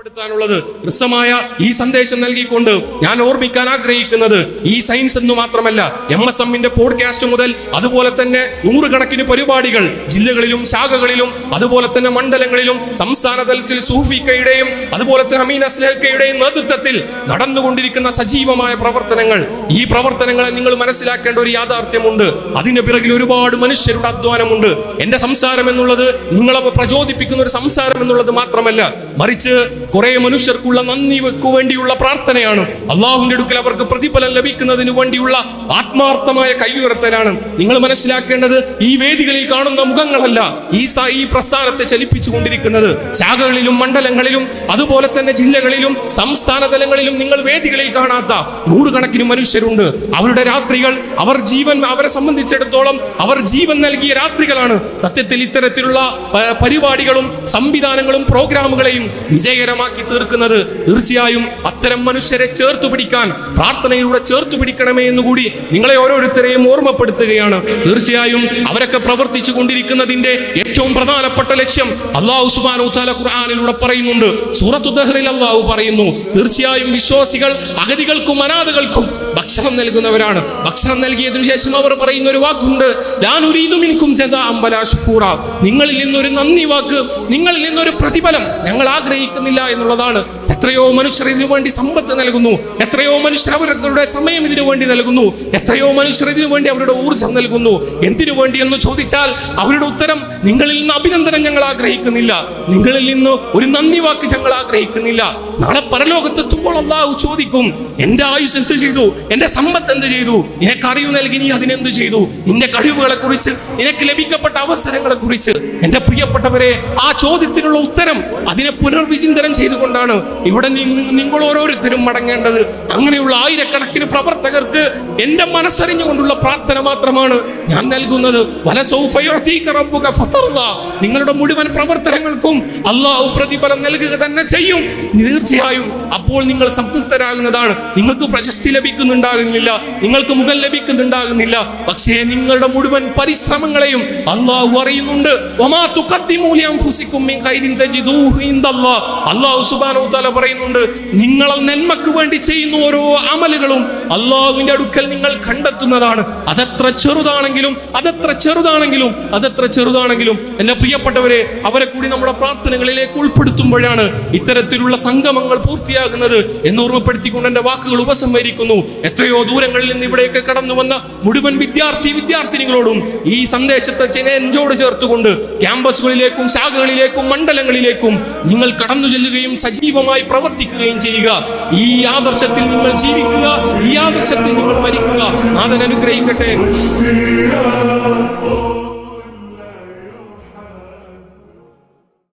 പ്പെടുത്താനുള്ളത് ഹ്രസ്വമായ ഈ സന്ദേശം നൽകിക്കൊണ്ട് ഞാൻ ഓർമ്മിക്കാൻ ആഗ്രഹിക്കുന്നത് ഈ സയൻസ് എന്ന് മാത്രമല്ല എം എസ് എമ്മിന്റെ പോഡ്കാസ്റ്റ് മുതൽ അതുപോലെ തന്നെ നൂറുകണക്കിന് പരിപാടികൾ ജില്ലകളിലും ശാഖകളിലും അതുപോലെ തന്നെ മണ്ഡലങ്ങളിലും സംസ്ഥാന തലത്തിൽ സൂഫിക്കയുടെയും അതുപോലെ തന്നെ അമീൻ അസ്ലഹക്കയുടെയും നേതൃത്വത്തിൽ നടന്നുകൊണ്ടിരിക്കുന്ന സജീവമായ പ്രവർത്തനങ്ങൾ. ഈ പ്രവർത്തനങ്ങളെ നിങ്ങൾ മനസ്സിലാക്കേണ്ട ഒരു യാഥാർത്ഥ്യമുണ്ട്. അതിന്റെ പിറകിൽ ഒരുപാട് മനുഷ്യരുടെ അധ്വാനമുണ്ട്. എന്റെ സംസാരം എന്നുള്ളത് നിങ്ങളെ പ്രചോദിപ്പിക്കുന്ന ഒരു സംസാരം എന്നുള്ളത് മാത്രമല്ല. മറിച്ച് കുറെ മനുഷ്യർക്കുള്ള നന്ദിക്ക് വേണ്ടിയുള്ള പ്രാർത്ഥനയാണ്. അള്ളാഹുവിന്റെ അടുക്കൽ അവർക്ക് പ്രതിഫലം ലഭിക്കുന്നതിന് വേണ്ടിയുള്ള ആത്മാർത്ഥമായ കൈയുയർത്തലാണ്. നിങ്ങൾ മനസ്സിലാക്കേണ്ടത് ഈ വേദികളിൽ കാണുന്ന മുഖങ്ങളല്ല ഈ ഈ പ്രസ്ഥാനത്തെ ചലിപ്പിച്ചുകൊണ്ടിരിക്കുന്നത് ശാഖകളിലും മണ്ഡലങ്ങളിലും അതുപോലെ തന്നെ ജില്ലകളിലും സംസ്ഥാന തലങ്ങളിലും നിങ്ങൾ വേദികളിൽ കാണാത്ത നൂറുകണക്കിന് മനുഷ്യരുണ്ട്. അവരുടെ രാത്രികൾ അവർ ജീവൻ അവരെ സംബന്ധിച്ചിടത്തോളം അവർ ജീവൻ നൽകിയ രാത്രികളാണ്. സത്യത്തിൽ ഇത്തരത്തിലുള്ള പരിപാടികളും സംവിധാനങ്ങളും പ്രോഗ്രാമുകളെയും വിജയകരമാക്കി തീർക്കുന്നത് തീർച്ചയായും അത്തരം മനുഷ്യരെ ചേർത്തു പിടിക്കാൻ പ്രാർത്ഥനയിലൂടെ ചേർത്തു പിടിക്കണമേ എന്നുകൂടി നിങ്ങളെ ഓരോരുത്തരെയും ഓർമ്മപ്പെടുത്തുകയാണ്. തീർച്ചയായും അവരൊക്കെ പ്രവർത്തിച്ചു കൊണ്ടിരിക്കുന്നതിന്റെ ഏറ്റവും പ്രധാനപ്പെട്ട ലക്ഷ്യം അള്ളാഹു സുബാനു താല പറയുന്നുണ്ട്. സൂറത്തു ദഹറിൽ അള്ളാഹു പറയുന്നു തീർച്ചയായും വിശ്വാസികൾ അഗതികൾക്കും അനാഥകൾക്കും ഭക്ഷണം നൽകുന്നവരാണ്. ഭക്ഷണം നൽകിയതിനു ശേഷം അവർ പറയുന്ന ഒരു വാക്കുണ്ട് "ലാ നുരീദു മിൻകും ജസാഅൻ വലാ ശുക്കൂറ." നിങ്ങളിൽ നിന്നൊരു നന്ദി വാക്ക് നിങ്ങളിൽ നിന്നൊരു പ്രതിഫലം ഞങ്ങൾ ആഗ്രഹിക്കുന്നില്ല എന്നുള്ളതാണ് എത്രയോ മനുഷ്യർ ഇതിനു വേണ്ടി സമ്പത്ത് നൽകുന്നു. എത്രയോ മനുഷ്യർ അവരുടെ സമയം ഇതിനു വേണ്ടി നൽകുന്നു. എത്രയോ മനുഷ്യർ ഇതിനു വേണ്ടി അവരുടെ ഊർജം നൽകുന്നു. എന്തിനു വേണ്ടി എന്ന് ചോദിച്ചാൽ അവരുടെ ഉത്തരം നിങ്ങളിൽ നിന്ന് അഭിനന്ദനം ഞങ്ങൾ ആഗ്രഹിക്കുന്നില്ല. നിങ്ങളിൽ നിന്ന് ഒരു നന്ദി വാക്ക് ഞങ്ങൾ ആഗ്രഹിക്കുന്നില്ല. നാളെ പരലോകത്തെത്തുമ്പോൾ അള്ളാഹു ചോദിക്കും എന്റെ ആയുസ് എന്ത് ചെയ്തു? എന്റെ സമ്പത്ത് എന്ത് ചെയ്തു? നിനക്ക് അറിവ് നൽകി നീ അതിനെന്ത് ചെയ്തു? നിന്റെ കഴിവുകളെ കുറിച്ച് നിനക്ക് ലഭിക്കപ്പെട്ട അവസരങ്ങളെ കുറിച്ച് എന്റെ പ്രിയപ്പെട്ടവരെ ആ ചോദ്യത്തിനുള്ള ഉത്തരം അതിനെ പുനർവിചിന്തനം ചെയ്തുകൊണ്ടാണ്. ഇവിടെ നി- നിങ്ങൾ ഓരോരുത്തരും മടങ്ങേണ്ടത് അങ്ങനെയുള്ള ആയിരക്കണക്കിന് പ്രവർത്തകർക്ക് എന്റെ മനസ്സറിഞ്ഞുകൊണ്ടുള്ള പ്രാർത്ഥന മാത്രമാണ് ഞാൻ നൽകുന്നത്. നിങ്ങളുടെ മുഴുവൻ പ്രവർത്തനങ്ങൾക്കും അള്ളാഹു പ്രതിഫലം നൽകുക തന്നെ ചെയ്യും. തീർച്ചയായും അപ്പോൾ നിങ്ങൾ സംതൃപ്തരാകുന്നതാണ്. നിങ്ങൾക്ക് പ്രശസ്തി ലഭിക്കുന്നുണ്ടാകുന്നില്ല. നിങ്ങൾക്ക് മുഖം ലഭിക്കുന്നുണ്ടാകുന്നില്ല. പക്ഷേ നിങ്ങളുടെ മുഴുവൻ പരിശ്രമങ്ങളെയും അള്ളാഹു അറിയുന്നുണ്ട്. അള്ളാഹു സുബ്ഹാനഹു തല പറയുന്നുണ്ട് നിങ്ങൾ നന്മക്ക് വേണ്ടി ചെയ്യുന്ന ഓരോ അമലുകളും അള്ളാഹുവിന്റെ അടുക്കൽ നിങ്ങൾ കണ്ടെത്തുന്നതാണ്. അതത്ര ചെറുതാണെങ്കിലും അതത്ര ചെറുതാണെങ്കിലും അതത്ര ചെറുതാണെങ്കിലും. എന്റെ പ്രിയപ്പെട്ടവരെ അവരെ കൂടി നമ്മുടെ പ്രാർത്ഥനകളിലേക്ക് ഉൾപ്പെടുത്തുമ്പോഴാണ് ഇത്തരത്തിലുള്ള സംഗമങ്ങൾ പൂർത്തിയാകുന്നത് എന്ന് ഓർമ്മപ്പെടുത്തിക്കൊണ്ട് എന്റെ വാക്കുകൾ ഉപസംഹരിക്കുന്നു. എത്രയോ ദൂരങ്ങളിൽ നിന്ന് ഇവിടേക്ക് കടന്നു വന്ന മുഴുവൻ വിദ്യാർത്ഥി വിദ്യാർത്ഥിനികളോടും ഈ സന്ദേശത്തെ നെഞ്ചോട് ചേർത്തുകൊണ്ട് ക്യാമ്പസുകളിലേക്കും ശാഖകളിലേക്കും മണ്ഡലങ്ങളിലേക്കും നിങ്ങൾ കടന്നു ചെല്ലുകയും സജീവമായി പ്രവർത്തിക്കുകയും ചെയ്യുക. ഈ ആദർശത്തിൽ നിങ്ങൾ ജീവിക്കുക ഈ ആദർശത്തിൽ നിങ്ങൾ മരിക്കുക. നാഥൻ അനുഗ്രഹിക്കട്ടെ